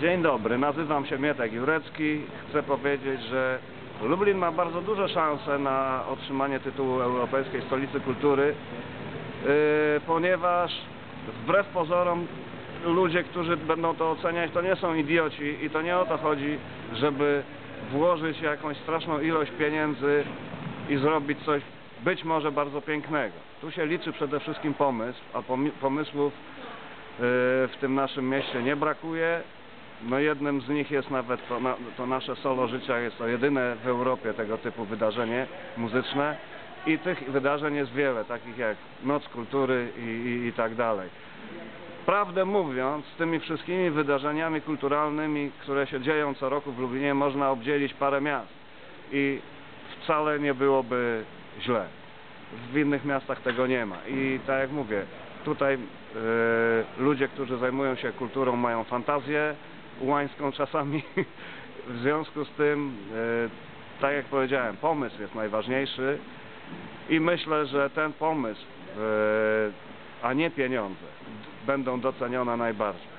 Dzień dobry, nazywam się Mietek Jurecki. Chcę powiedzieć, że Lublin ma bardzo duże szanse na otrzymanie tytułu Europejskiej Stolicy Kultury, yy, ponieważ wbrew pozorom ludzie, którzy będą to oceniać, to nie są idioci i to nie o to chodzi, żeby włożyć jakąś straszną ilość pieniędzy i zrobić coś być może bardzo pięknego. Tu się liczy przede wszystkim pomysł, a pomysłów yy, w tym naszym mieście nie brakuje. No jednym z nich jest nawet to, to nasze solo życia, jest to jedyne w Europie tego typu wydarzenie muzyczne i tych wydarzeń jest wiele, takich jak Noc Kultury i, i, i tak dalej. Prawdę mówiąc, z tymi wszystkimi wydarzeniami kulturalnymi, które się dzieją co roku w Lublinie, można obdzielić parę miast i wcale nie byłoby źle. W innych miastach tego nie ma. I tak jak mówię, tutaj e, ludzie, którzy zajmują się kulturą, mają fantazję ułańską czasami. w związku z tym, e, tak jak powiedziałem, pomysł jest najważniejszy i myślę, że ten pomysł, e, a nie pieniądze, będą docenione najbardziej.